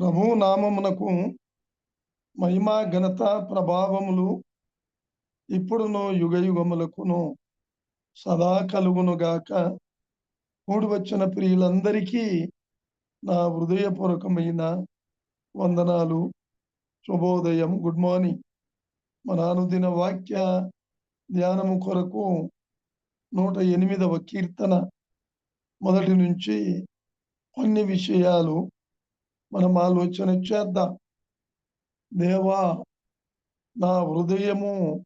ప్రభు నామమునకు మహిమా ఘనత ప్రభావములు ఇప్పుడును యుగ యుగములకును సదా కలుగునుగాక. కూడి వచ్చిన ప్రియులందరికీ నా హృదయపూర్వకమైన వందనాలు శుభోదయం గుడ్ మార్నింగ్. మన అనుదిన వాక్య ధ్యానము కొరకు నూట ఎనిమిదవ కీర్తన. మొదటి నుంచి కొన్ని విషయాలు మనం ఆలోచన చేద్దాం. దేవా నా హృదయము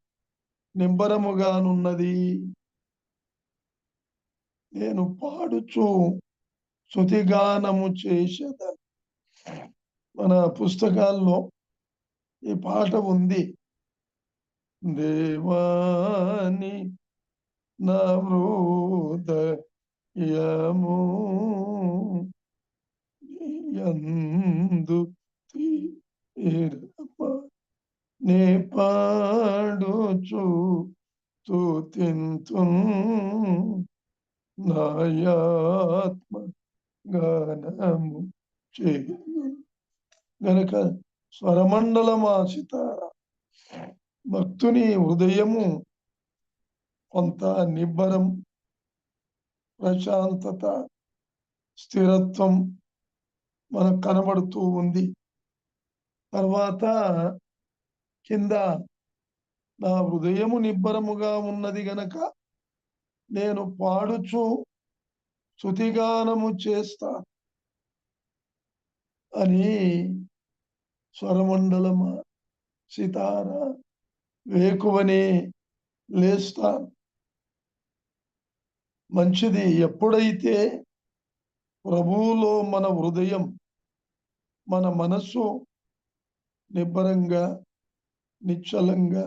నింబరముగానున్నది. నేను పాడుచు శృతిగానము చేసేదాన్ని మన పుస్తకాల్లో ఈ పాట ఉంది. దేవాని నా హృదయము యందు నే పాడుచు తుతింతు నాయాత్మ గానము గనక స్వరమండలమా సితార? భక్తుని హృదయము కొంత నిబ్బరం ప్రశాంతత స్థిరత్వం మనకు కనబడుతూ ఉంది. తర్వాత కింద నా హృదయము నిబ్బరముగా ఉన్నది గనక నేను పాడుచు శృతిగానము చేస్తా అని స్వరమండలమ సితార వేకువని లేస్తాను. మంచిది ఎప్పుడైతే ప్రభువులో మన హృదయం మన మనస్సు నిబ్బరంగా నిశ్చలంగా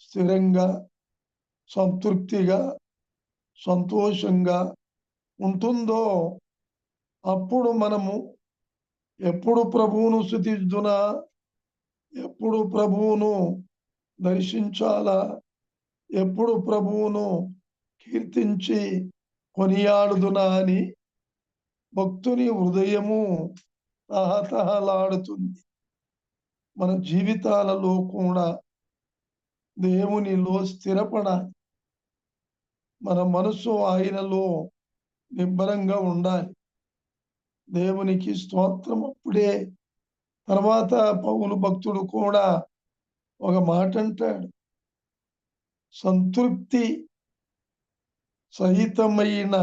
స్థిరంగా సంతృప్తిగా సంతోషంగా ఉంటుందో అప్పుడు మనము ఎప్పుడు ప్రభువును స్థుతిద్దునా ఎప్పుడు ప్రభువును దర్శించాలా? ఎప్పుడు ప్రభువును కీర్తించి కొనియాడుదునా అని భక్తుని హృదయము తహతహలాడుతుంది మన జీవితాలలో కూడా దేవునిలో స్థిరపడాలి. మన మనసు ఆయనలో నిబ్బరంగా ఉండాలి. దేవునికి స్తోత్రం అప్పుడే. తర్వాత పౌలు భక్తుడు కూడా ఒక మాట అంటాడు. సంతృప్తి సహితమైన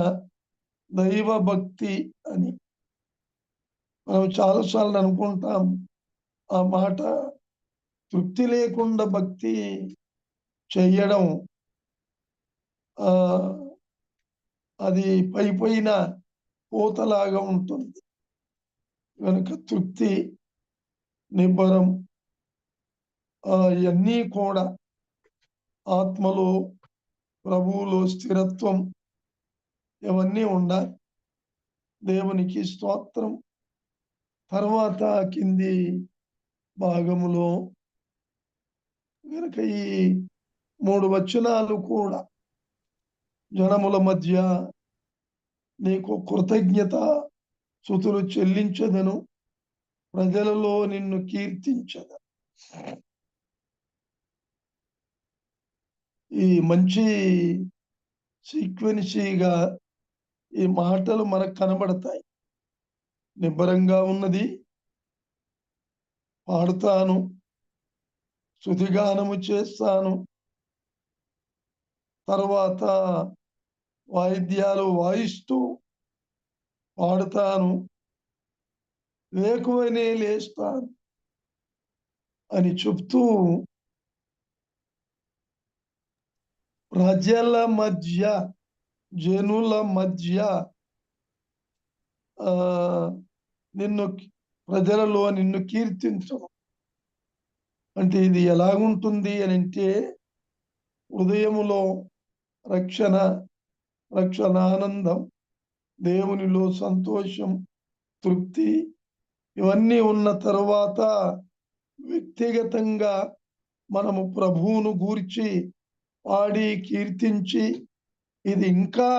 దైవ భక్తి అని. మనం చాలాసార్లు అనుకుంటాం ఆ మాట తృప్తి లేకుండా భక్తి చెయ్యడం అది పై పైన పూతలాగా ఉంటుంది. కనుక తృప్తి నిబ్బరం ఇవన్నీ కూడా ఆత్మలో ప్రభువులో స్థిరత్వం ఇవన్నీ ఉండాలి. దేవునికి స్తోత్రం. తర్వాత కింది భాగములో కనుక ఈ మూడు వచనాలు కూడా జనముల మధ్య నీకు కృతజ్ఞత సుతులు చెల్లించదను ప్రజలలో నిన్ను కీర్తించద. ఈ మంచి సీక్వెన్సీగా ఈ మాటలు మనకు కనబడతాయి. నిబ్బరంగా ఉన్నది. పాడుతాను. శుతిగానము చేస్తాను. తర్వాత వాయిద్యాలు వాయిస్తూ పాడుతాను. వేకువనే లేస్తాను అని చెప్తూ ప్రజల మధ్య జనుల మధ్య ఆ నిన్ను ప్రజలలో నిన్ను కీర్తించడం అంటే ఇది ఎలాగుంటుంది అని అంటే హృదయములో రక్షణ రక్షణ ఆనందం దేవునిలో సంతోషం తృప్తి ఇవన్నీ ఉన్న తర్వాత వ్యక్తిగతంగా మనము ప్రభువును గూర్చి పాడి కీర్తించి ఇది ఇంకా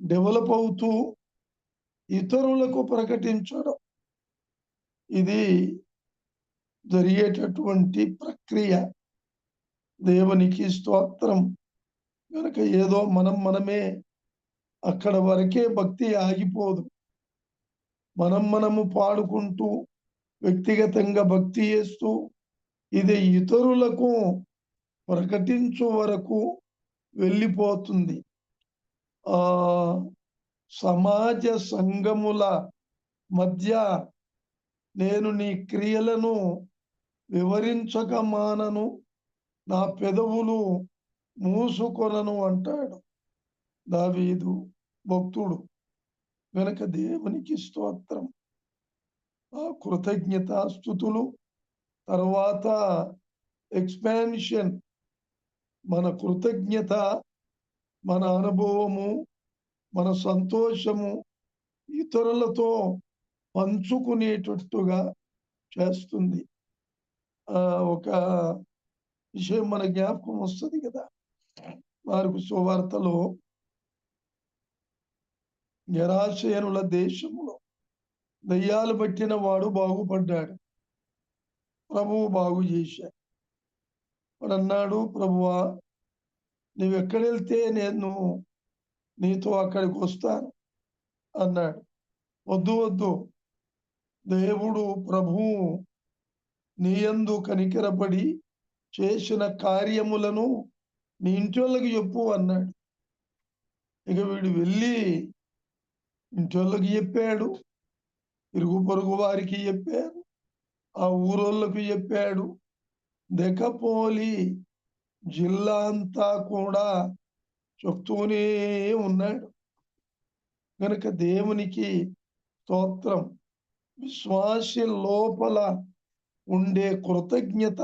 డెవలప్ అవుతూ ఇతరులకు ప్రకటించడం. ఇది జరిగేటటువంటి ప్రక్రియ. దేవునికి స్తోత్రం. కనుక ఏదో మనం మనమే అక్కడ వరకే భక్తి ఆగిపోదు. మనం మనము పాడుకుంటూ వ్యక్తిగతంగా భక్తి చేస్తూ ఇది ఇతరులకు ప్రకటించు వరకు వెళ్ళిపోతుంది. ఆ సమాజ సంఘముల మధ్య నేను నీ క్రియలను వివరించక మానను నా పెదవులు మూసుకొనను అంటాడు దావీదు భక్తుడు. వెనక దేవునికి స్తోత్రం. ఆ కృతజ్ఞత స్థుతులు తర్వాత ఎక్స్పాన్షన్ మన కృతజ్ఞత మన అనుభవము మన సంతోషము ఇతరులతో పంచుకునేటట్టుగా చేస్తుంది. ఆ ఒక విషయం మన జ్ఞాపకం వస్తుంది కదా. వారికి సువార్తలో నిరాశయనుల దేశంలో దయ్యాలు పట్టిన వాడు బాగుపడ్డాడు. ప్రభువు బాగు చేశాడు. వాడు అన్నాడు ప్రభువా నువ్వెక్కడెళ్తే నేను నీతో అక్కడికి వస్తాను అన్నాడు. వద్దు వద్దు. దేవుడు ప్రభువు నీయందు కనికరపడి చేసిన కార్యములను నీ ఇంటి వాళ్ళకి చెప్పు అన్నాడు. ఇక వీడు వెళ్ళి ఇంటి వాళ్ళకి చెప్పాడు. ఇరుగు పొరుగు వారికి చెప్పాడు. ఆ ఊరోళ్ళకు చెప్పాడు. దెకపోలి జిల్లా అంతా కూడా చెప్తూనే ఉన్నాడు. కనుక దేవునికి స్తోత్రం. విశ్వాసి లోపల ఉండే కృతజ్ఞత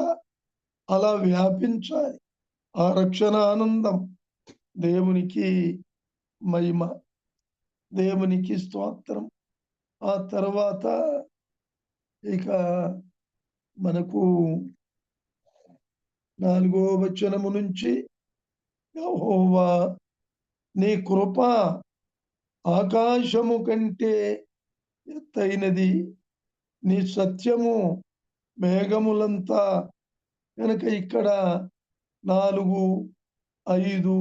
అలా వ్యాపించాలి. ఆ రక్షణ ఆనందం దేవునికి మహిమ. దేవునికి స్తోత్రం. ఆ తర్వాత ఇక మనకు నాలుగో వచనము నుంచి యహోవా నీ కృప ఆకాశము కంటే ఎత్తైనది నీ సత్యము మేఘములంతా కనుక ఇక్కడ నాలుగు ఐదు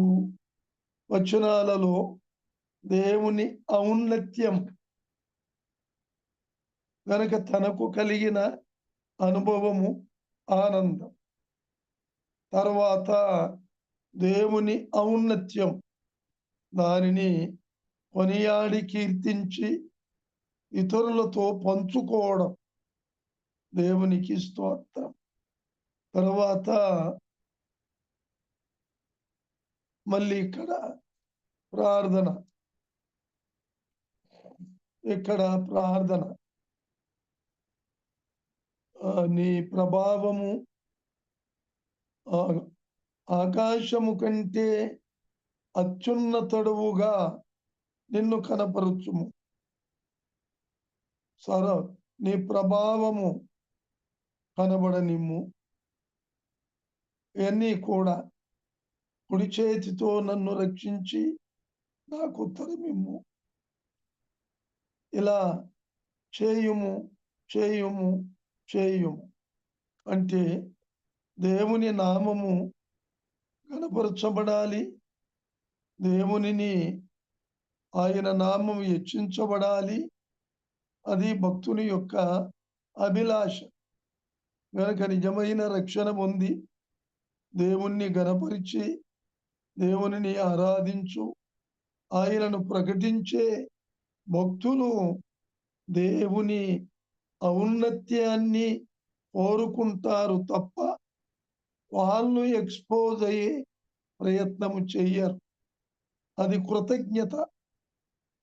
వచనాలలో దేవుని ఔన్నత్యం కనుక తనకు కలిగిన అనుభవము ఆనందం. తర్వాత దేవుని ఔన్నత్యం. దానిని కొనియాడి కీర్తించి ఇతరులతో పంచుకోవడం. దేవునికి స్తోత్రం. తర్వాత మళ్ళీ ఇక్కడ ప్రార్థన. ఇక్కడ ప్రార్థన. నీ ప్రభావము ఆకాశము కంటే అత్యున్నతడువుగా నిన్ను కనపరచుము. సర నీ ప్రభావము కనబడనిమ్ము. ఇవన్నీ కూడా కుడి చేతితో నన్ను రక్షించి నాకు ఉత్తరమిమ్ము. ఇలా చేయుము చేయుము చేయుము. అంటే దేవుని నామము కనపరచబడాలి. దేవునిని ఆయన నామం హెచ్చించబడాలి. అది భక్తుని యొక్క అభిలాష. గనక నిజమైన రక్షణ పొంది దేవుణ్ణి గనపరిచి దేవునిని ఆరాధించు ఆయనను ప్రకటించే భక్తులు దేవుని ఔన్నత్యాన్ని కోరుకుంటారు తప్ప వాళ్ళు ఎక్స్పోజ్ అయ్యే ప్రయత్నము చెయ్యరు. అది కృతజ్ఞత.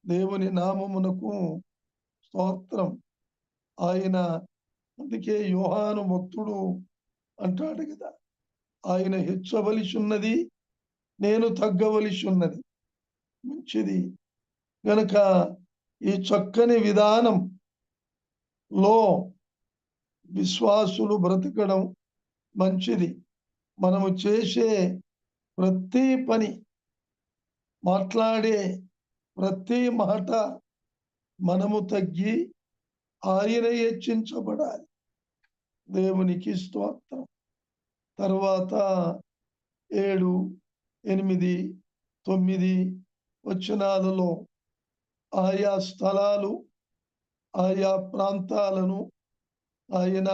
దేవుని నామమునకు స్తోత్రం. ఆయన అందుకే యోహాను భక్తుడు అంటాడు కదా ఆయన హెచ్చవలసి ఉన్నది నేను తగ్గవలసి ఉన్నది మంచిది. గనక ఈ చక్కని విధానం లో విశ్వాసులు బ్రతకడం మంచిది. మనము చేసే ప్రతి పని మాట్లాడే ప్రతి మాట మనము తగ్గి ఆయన హెచ్చించబడాలి. దేవునికి స్తోత్రం. తర్వాత ఏడు ఎనిమిది తొమ్మిది వచనాలలో ఆయా స్థలాలు ఆయా ప్రాంతాలను ఆయన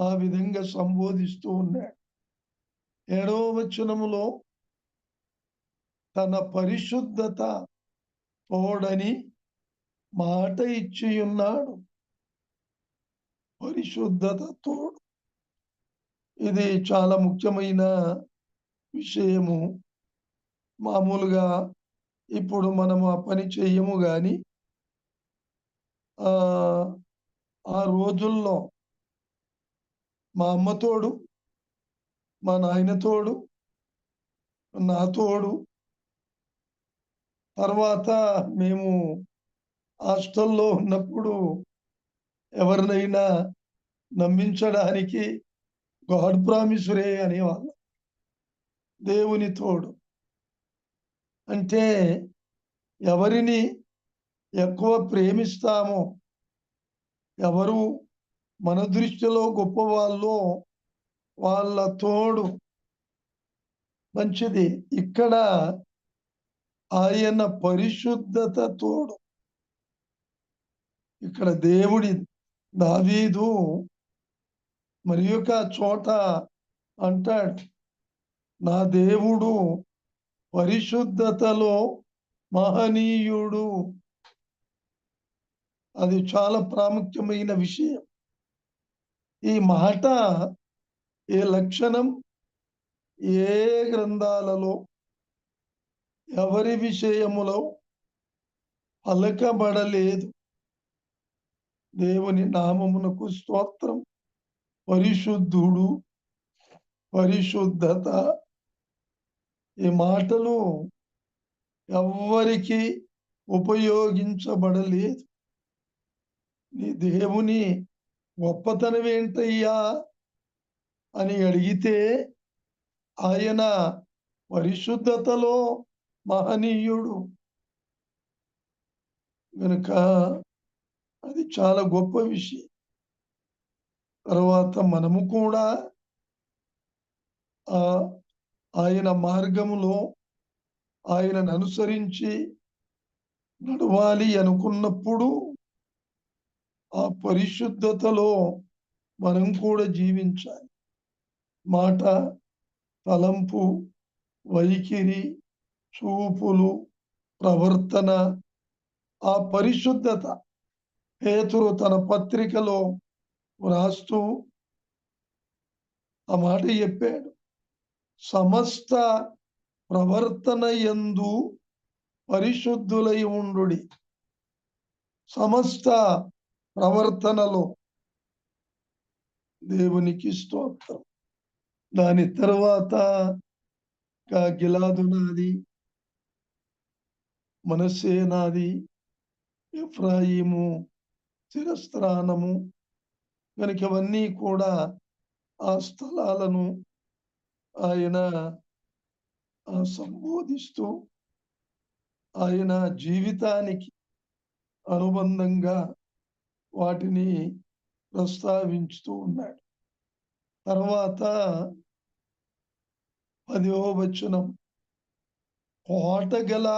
ఆ విధంగా సంబోధిస్తూ ఉన్నాడు. ఏడవ వచనములో తన పరిశుద్ధత తోడని మాట ఇచ్చి ఉన్నాడు పరిశుద్ధత తోడు. ఇది చాలా ముఖ్యమైన విషయము. మామూలుగా ఇప్పుడు మనం ఆ పని చెయ్యము కానీ ఆ రోజుల్లో మా అమ్మ తోడు మా నాయన తోడు నా తోడు. తర్వాత మేము హాస్టల్లో ఉన్నప్పుడు ఎవరినైనా నమ్మించడానికి గాడ్ ప్రామిసురే అనేవాళ్ళం. దేవుని తోడు. అంటే ఎవరిని ఎక్కువ ప్రేమిస్తామో ఎవరు మన దృష్టిలో గొప్పవాళ్ళో వాళ్ళ తోడు మంచిది. ఇక్కడ ఆయన పరిశుద్ధత తోడు. ఇక్కడ దేవుడి దావీదు మరి యొక్క చోట అంటాడు నా దేవుడు పరిశుద్ధతలో మహనీయుడు. అది చాలా ప్రాముఖ్యమైన విషయం. ఈ మాట ఏ లక్షణం? ఏ గ్రంథాలలో? ఎవరి విషయములో? పలకబడలేదు. దేవుని నామమునకు స్తోత్రం. పరిశుద్ధుడు పరిశుద్ధత. ఈ మాటలు ఎవ్వరికి ఉపయోగించబడలేదు. నీ దేవుని గొప్పతనం ఏంటయ్యా? అని అడిగితే ఆయన పరిశుద్ధతలో మహనీయుడు. కనుక అది చాలా గొప్ప విషయం. తర్వాత మనము కూడా ఆ ఆయన మార్గములో ఆయనను అనుసరించి నడవాలి అనుకున్నప్పుడు ఆ పరిశుద్ధతలో మనం కూడా జీవించాలి. మాట తలంపు వైఖరి చూపులు ప్రవర్తన ఆ పరిశుద్ధత పేతురు తన పత్రికలో వ్రాస్తూ ఆ మాట చెప్పాడు. సమస్త ప్రవర్తన ఎందు పరిశుద్ధులై ఉండు సమస్త ప్రవర్తనలో దేవునికి స్తోత్రం. దాని తర్వాత గిలాదు నాది మనస్సే నాది ఎఫ్రాయిము చిరస్త్రానము కనుక ఇవన్నీ కూడా ఆ స్థలాలను ఆయన సంబోధిస్తూ ఆయన జీవితానికి అనుబంధంగా వాటిని ప్రస్తావించుతూ ఉన్నాడు. తర్వాత పదివ వచనం కోట గల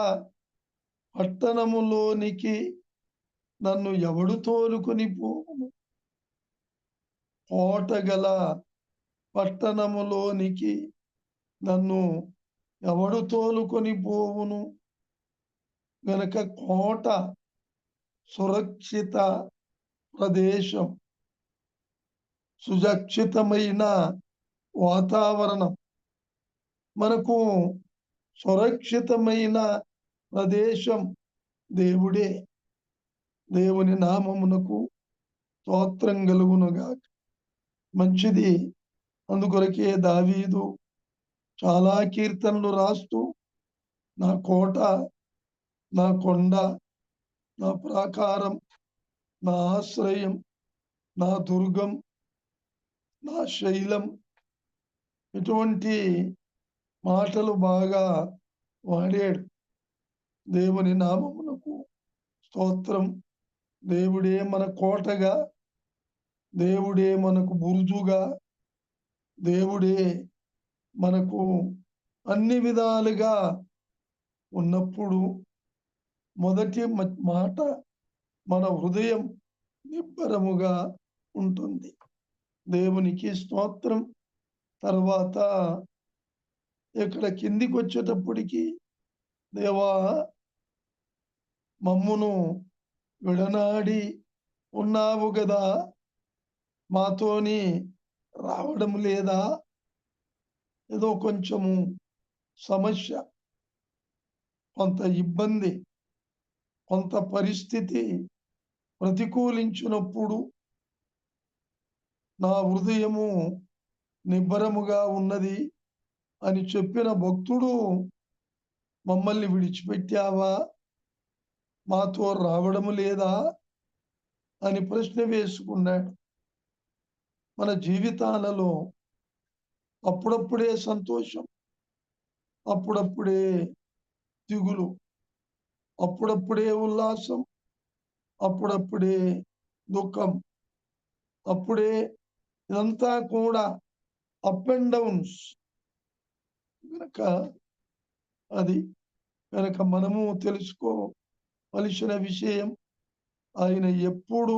పట్టణములోనికి నన్ను ఎవడు తోలుకొని పోవును? కోట గల పట్టణములోనికి నన్ను ఎవడు తోలుకొని పోవును? గనక కోట సురక్షిత ప్రదేశం. సురక్షితమైన వాతావరణం. మనకు సురక్షితమైన ప్రదేశం దేవుడే. దేవుని నామమునకు స్తోత్రం కలుగునుగా మంచిది అందుకొరకే దావీదు చాలా కీర్తనలు రాస్తూ నా కోట నా కొండ నా ప్రాకారం నా ఆశ్రయం నా దుర్గం నా శైలం. ఇటువంటి మాటలు బాగా వాడాడు. దేవుని నామమునకు స్తోత్రం. దేవుడే మన కోటగా దేవుడే మనకు బురుజుగా దేవుడే మనకు అన్ని విధాలుగా ఉన్నప్పుడు మొదటి మ- మాట మన హృదయం నిబ్బరముగా ఉంటుంది. దేవునికి స్తోత్రం. తర్వాత ఇక్కడ కిందికి వచ్చేటప్పటికి దేవా మమ్మును విడనాడి ఉన్నావు కదా మాతోని రావడం లేదా? ఏదో కొంచెము సమస్య. కొంత ఇబ్బంది కొంత పరిస్థితి ప్రతికూలించినప్పుడు నా హృదయము నిబ్బరముగా ఉన్నది అని చెప్పిన భక్తుడు మమ్మల్ని విడిచిపెట్టావా? మాతో రావడం లేదా? అని ప్రశ్న వేసుకున్నాడు. మన జీవితాలలో అప్పుడప్పుడే సంతోషం అప్పుడప్పుడే దిగులు అప్పుడప్పుడే ఉల్లాసం అప్పుడప్పుడే దుఃఖం అప్పుడే ఇదంతా కూడా అప్ అండ్ డౌన్స్ కనుక అది కనుక మనము తెలుసుకోవలసిన విషయం ఆయన ఎప్పుడు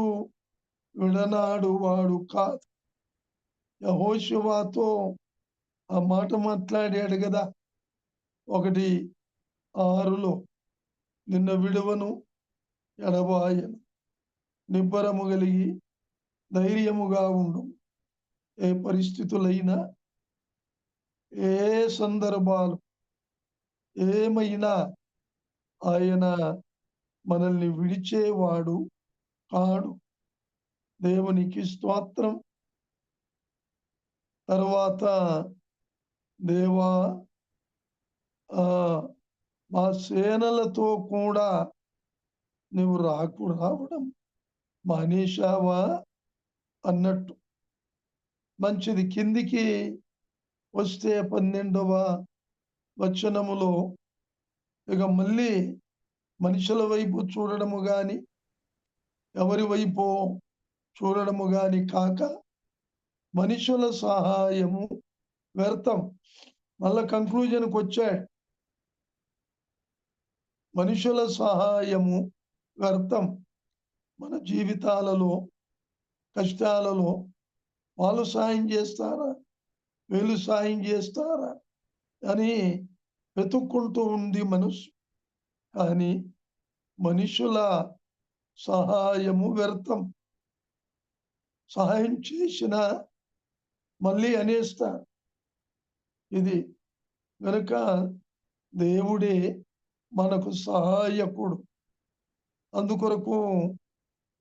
విడనాడు వాడు కాదు. యహోశివాతో ఆ మాట మాట్లాడాడు కదా ఒకటి ఆరులో నిన్న విడువను ఎడబాయను నిబ్బరము కలిగి ధైర్యముగా ఉండు. ఏ పరిస్థితులైనా ఏ సందర్భాలు ఏమైనా ఆయన మనల్ని విడిచేవాడు కాడు. దేవునికి స్తోత్రం. తర్వాత దేవా ఆ మా సేనలతో కూడా నువ్వు రాకు రావడం మానేశావా అన్నట్టు. మంచిది కిందికి వస్తే పన్నెండవ వచనములో ఇక మళ్ళీ మనుషుల వైపు చూడడము కానీ ఎవరి వైపు చూడడము కానీ కాక మనుషుల సహాయము వ్యర్థం. మళ్ళా కంక్లూజన్కి వచ్చాడు మనుషుల సహాయము వ్యర్థం. మన జీవితాలలో కష్టాలలో వాళ్ళు సాయం చేస్తారా? వీళ్ళు సాయం చేస్తారా? అని వెతుక్కుంటూ ఉంది మనసు. కానీ మనుషుల సహాయము వ్యర్థం. సహాయం చేసిన మళ్ళీ అనేస్తారు. ఇది కనుక దేవుడే మనకు సహాయకుడు. అందుకొరకు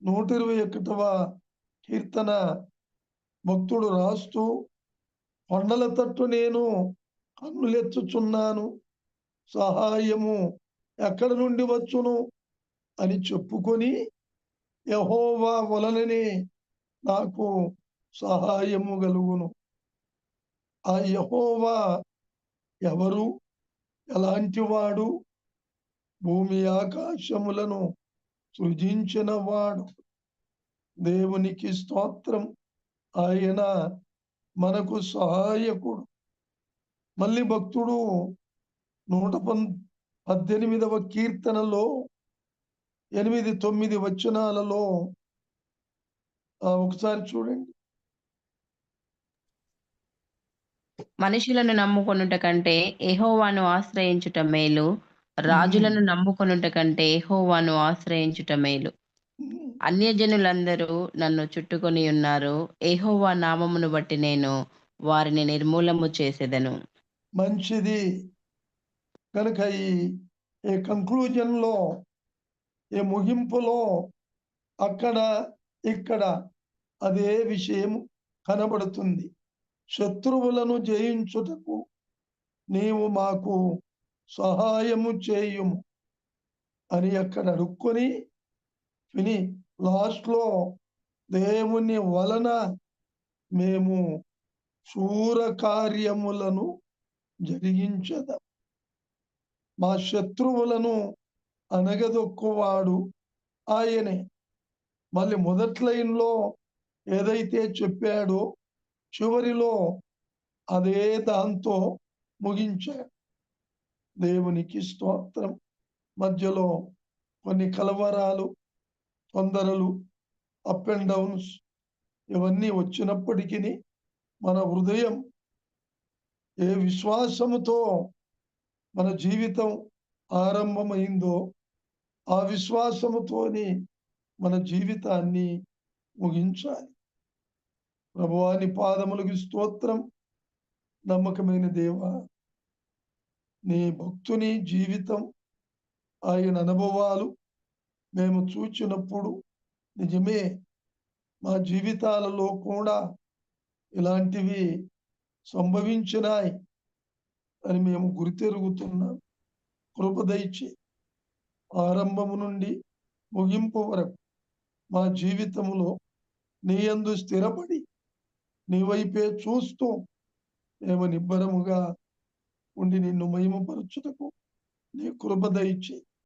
నూట ఇరవై ఒకటవ కీర్తన భక్తుడు రాస్తూ కొండల తట్టు నేను కన్నులెత్తుచున్నాను సహాయము ఎక్కడ నుండి వచ్చును? అని చెప్పుకొని యహోవా వలననే నాకు సహాయము కలుగును ఆ యహోవా ఎవరు? ఎలాంటి వాడు? భూమి ఆకాశములను సృజించిన వాడు దేవునికి స్తోత్రం. ఆయన మనకు సహాయకుడు. మళ్ళీ భక్తుడు నూట పన్ పద్దెనిమిదవ కీర్తనలో ఎనిమిది తొమ్మిది వచనాలలో ఒకసారి చూడండి. మనుషులను నమ్ముకొనుట కంటే ఎహోవాను ఆశ్రయించుట మేలు. రాజులను నమ్ముకొనుట కంటే ఎహోవాను ఆశ్రయించుట మేలు అన్యజనులందరూ నన్ను చుట్టుకొని ఉన్నారు. ఎహోవా నామమును బట్టి నేను వారిని నిర్మూలము చేసేదను. మంచిది. కనుక ఈ ఈ కంక్లూజన్లో ఈ ముగింపులో అక్కడ ఇక్కడ అదే విషయం కనబడుతుంది. శత్రువులను జయించుటకు నీవు మాకు సహాయము చేయుము. అని అక్కడ అడుక్కొని విని లాస్ట్లో దేవుని వలన మేము శూర కార్యములను జరిగించదాం. మా శత్రువులను అనగదొక్కువాడు ఆయనే. మళ్ళీ మొదటి లైన్లో ఏదైతే చెప్పాడో చివరిలో అదే దాంతో ముగించాడు. దేవునికి స్తోత్రం. మధ్యలో కొన్ని కలవరాలు తొందరలు అప్ అండ్ డౌన్స్ ఇవన్నీ వచ్చినప్పటికీ మన హృదయం ఏ విశ్వాసముతో మన జీవితం ఆరంభమైందో ఆ విశ్వాసముతోని మన జీవితాన్ని ముగించాలి. ప్రభువాని పాదములకు స్తోత్రం. నమ్మకమైన దేవ నీ భక్తుని జీవితం ఆయన అనుభవాలు మేము చూచినప్పుడు నిజమే మా జీవితాలలో కూడా ఇలాంటివి సంభవించినాయి అని మేము గురితెరుగుతున్నాం. కృపదయిచి ఆరంభము నుండి ముగింపు వరకు మా జీవితంలో నీ యందు స్థిరపడి నీ వైపే చూస్తూ మేము నిబ్బరముగా ఉండి నిన్ను మహిమపరచుటకు నీ కృపదయిచి